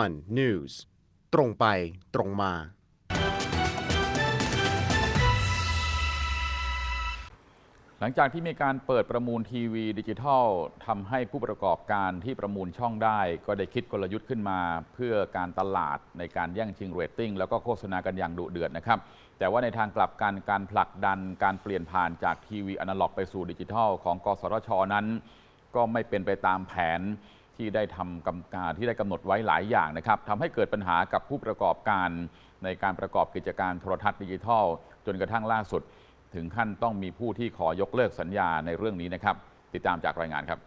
One News ตรงไปตรงมา หลังจากที่มีการเปิดประมูลทีวีดิจิทัลทำให้ผู้ประกอบการที่ประมูลช่องได้ ก็ได้คิดกลยุทธ์ขึ้นมา เพื่อการตลาดในการแย่งชิงเรตติ้ง แล้วก็โฆษณากันอย่างดุเดือดนะครับ แต่ว่าในทางกลับกันการผลักดันการเปลี่ยนผ่านจากทีวีอนาล็อกไปสู่ดิจิทัล ของกสทชนั้น ก็ไม่เป็นไปตามแผน ที่ได้ทำกำการที่ได้กำหนดไว้หลายอย่างนะครับทำให้เกิดปัญหากับผู้ประกอบการในการประกอบกิจการโทรทัศน์ดิจิทัล จนกระทั่งล่าสุด ถึงขั้นต้องมีผู้ที่ขอยกเลิกสัญญาในเรื่องนี้นะครับ ติดตามจากรายงานครับ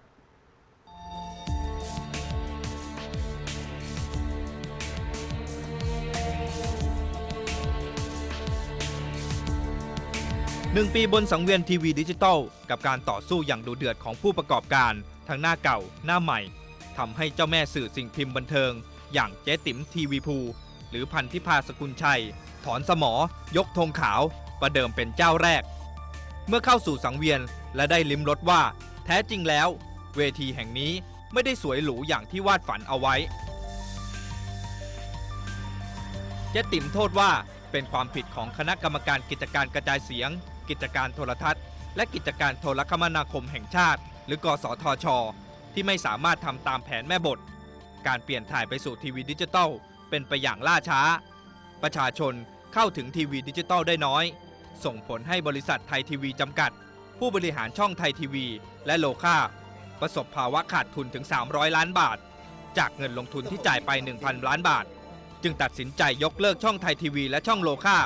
หนึ่งปีบนสังเวียนทีวีดิจิตอลกับการต่อสู้อย่างดุเดือดของผู้ประกอบการ ทั้งหน้าเก่า หน้าใหม่ ทำให้เจ้าแม่สื่อสิ่งพิมพ์บันเทิง อย่างเจ๊ติ๋มทีวีภูหรือพันธิพาสกุลชัย ถอนสมอยกธงขาว ประเดิมเป็นเจ้าแรก เมื่อเข้าสู่สังเวียนและได้ลิ้มรสว่า แท้จริงแล้ว เวทีแห่งนี้ไม่ได้สวยหรูอย่างที่วาดฝันเอาไว้เจ๊ติ๋มโทษว่าเป็นความผิดของคณะกรรมการกิจการกระจายเสียง กิจการโทรทัศน์ และกิจการโทรคมนาคมแห่งชาติ หรือกสทช ที่ไม่สามารถทำตามแผนแม่บท การเปลี่ยนถ่ายไปสู่ทีวีดิจิตอลเป็นไปอย่างล่าช้า ประชาชนเข้าถึงทีวีดิจิตอลได้น้อย ส่งผลให้บริษัทไทยทีวีจำกัด ผู้บริหารช่องไทยทีวี และโลค่าประสบภาวะขาดทุนถึง 300 ล้านบาท จากเงินลงทุนที่จ่ายไป 1,000 ล้านบาท จึงตัดสินใจยกเลิกช่องไทยทีวีและช่องโลค่า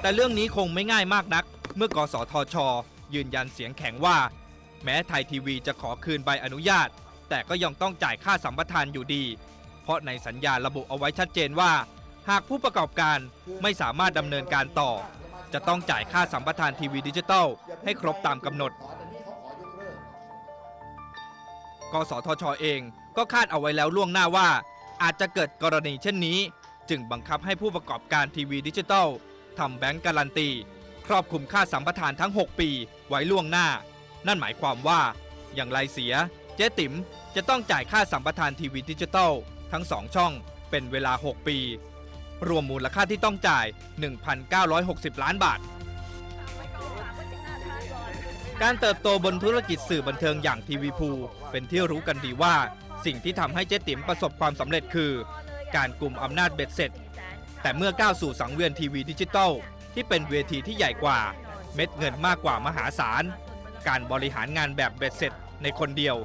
แต่เรื่องนี้คงไม่ง่ายมากนัก เมื่อกสทช ยืนยันเสียงแข็งว่า แม้ไทยทีวีจะขอคืนใบอนุญาต แต่ก็ยังต้องจ่ายค่าสัมปทานอยู่ดี เพราะในสัญญาระบุเอาไว้ชัดเจนว่า หากผู้ประกอบการไม่สามารถดำเนินการต่อ จะต้องจ่ายค่าสัมปทานทีวีดิจิตอลให้ครบตามกำหนด กสทชเองก็คาดเอาไว้แล้วล่วงหน้าว่า อาจจะเกิดกรณีเช่นนี้ จึงบังคับให้ผู้ประกอบการทีวีดิจิตอลทำแบงก์การันตี ครอบคลุมค่าสัมปทานทั้ง 6 ปีไว้ล่วงหน้า นั่นหมายความว่าอย่างไรเสีย เจ๊ติ๋มจะต้องจ่ายค่าสัมปทานทีวีดิจิตอลทั้ง 2 ช่องเป็นเวลา 6 ปี รวมมูลค่าที่ต้องจ่าย 1,960 ล้านบาท การเติบโตบนธุรกิจสื่อบันเทิงอย่างทีวีพูเป็นที่รู้กันดีว่า สิ่งที่ทำให้เจ๊ติ๋มประสบความสำเร็จคือ การกลุ่มอำนาจเบ็ดเสร็จ แต่เมื่อก้าวสู่สังเวียนทีวีดิจิตอลที่เป็นเวทีที่ใหญ่กว่า เม็ดเงินมากกว่ามหาศาล การบริหารงานแบบเบ็ดเสร็จในคนเดียว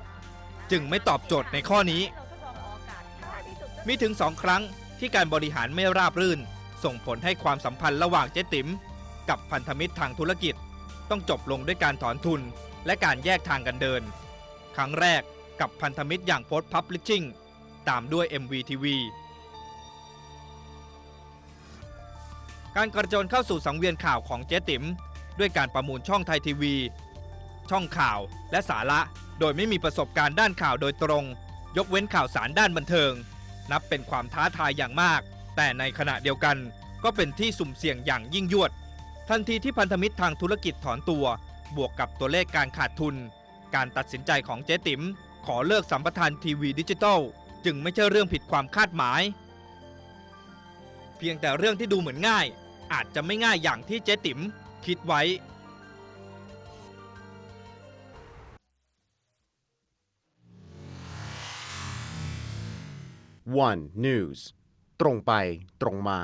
จึงไม่ตอบโจทย์ในข้อนี้ มีถึงสองครั้งที่การบริหารไม่ราบรื่น ส่งผลให้ความสัมพันธ์ระหว่างเจ๊ติ๋มกับพันธมิตรทางธุรกิจ ต้องจบลงด้วยการถอนทุน และการแยกทางกันเดิน ครั้งแรกกับพันธมิตรอย่างโพสต์พับลิชชิ่งตามด้วย MVTV การกระโจนเข้าสู่สังเวียนข่าวของเจ๊ติ๋มด้วยการประมูลช่องไทยทีวี ช่องข่าว และสาระ โดยไม่มีประสบการณ์ด้านข่าวโดยตรง ยกเว้นข่าวสารด้านบันเทิง นับเป็นความท้าทายอย่างมาก แต่ในขณะเดียวกัน ก็เป็นที่สุ่มเสี่ยงอย่างยิ่งยวด ทันทีที่พันธมิตรทางธุรกิจถอนตัว บวกกับตัวเลขการขาดทุน การตัดสินใจของเจ๊ติ๋มขอเลิกสัมปทานทีวีดิจิตอลจึงไม่ใช่เรื่องผิดความคาดหมาย เพียงแต่เรื่องที่ดูเหมือนง่าย อาจจะไม่ง่ายอย่างที่เจ๊ติ๋มคิดไว้ One News ตรงไปตรงมา